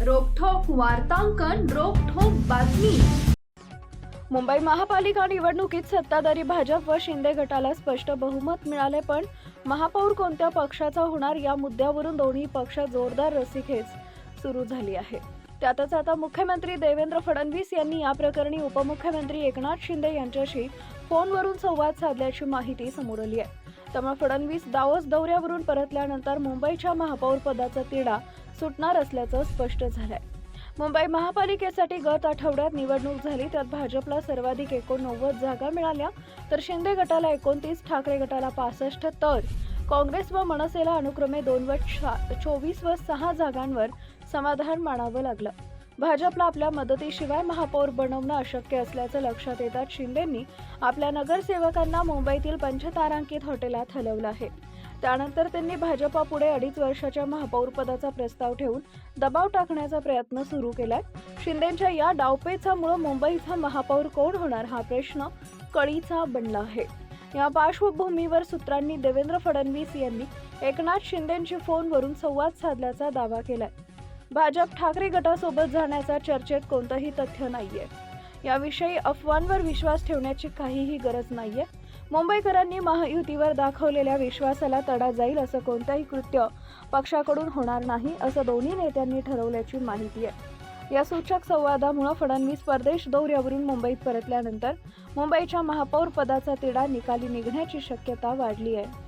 वार्तांकन रोखोक बातमी. मुंबई महापालिका निवडणुकीत सत्ताधारी भाजप व शिंदे गटाला स्पष्ट बहुमत मिळाले पण महापौर कोणत्या पक्षाचा होणार या मुद्द्यावरून दोन्ही पक्ष जोरदार रस्सीखेच सुरू झाली आहे. त्यातच आता मुख्यमंत्री देवेंद्र फडणवीस यांनी या प्रकरणी उपमुख्यमंत्री एकनाथ शिंदे यांच्याशी फोनवरून संवाद साधल्याची माहिती समोर आली आहे. त्यामुळे फडणवीस दावोस दौऱ्यावरून परतल्यानंतर मुंबईच्या महापौर पदाचा तिढा सुटणार असल्याचं स्पष्ट झालंय. मुंबई महापालिकेसाठी गत आठवड्यात निवडणूक झाली त्यात भाजपला सर्वाधिक एकोणनव्वद जागा मिळाल्या तर शिंदे गटाला एकोणतीस ठाकरे गटाला पासष्ट तर काँग्रेस व मनसेला अनुक्रमे दोन व चोवीस व सहा जागांवर समाधान मानावं लागलं. भाजपला आपल्या मदतीशिवाय महापौर बनवणं अशक्य असल्याचं लक्षात येतात शिंदेंनी आपल्या नगरसेवकांना मुंबईतील पंचतारांकित हॉटेलात हलवलं आहे. त्यानंतर त्यांनी भाजपापुढे अडीच वर्षाच्या महापौरपदाचा प्रस्ताव ठेवून दबाव टाकण्याचा प्रयत्न सुरू केलाय. शिंदेच्या या डावपेचामुळे मुंबईचा महापौर कोण होणार हा प्रश्न कळीचा बनला आहे. या पार्श्वभूमीवर सूत्रांनी देवेंद्र फडणवीस यांनी एकनाथ शिंदेंशी फोनवरून संवाद साधल्याचा दावा केलाय. भाजप ठाकरे गटासोबत जाण्याचा चर्चेत कोणतंही तथ्य नाहीये. याविषयी अफवांवर विश्वास ठेवण्याची काहीही गरज नाहीये. मुंबईकरांनी महायुतीवर दाखवलेल्या विश्वासाला तडा जाईल असं कोणतंही कृत्य पक्षाकडून होणार नाही असं दोन्ही नेत्यांनी ठरवल्याची माहिती आहे. या सूचक संवादामुळे फडणवीस परदेश दौऱ्यावरून मुंबईत परतल्यानंतर मुंबईच्या महापौर पदाचा तिढा निकाली निघण्याची शक्यता वाढली आहे.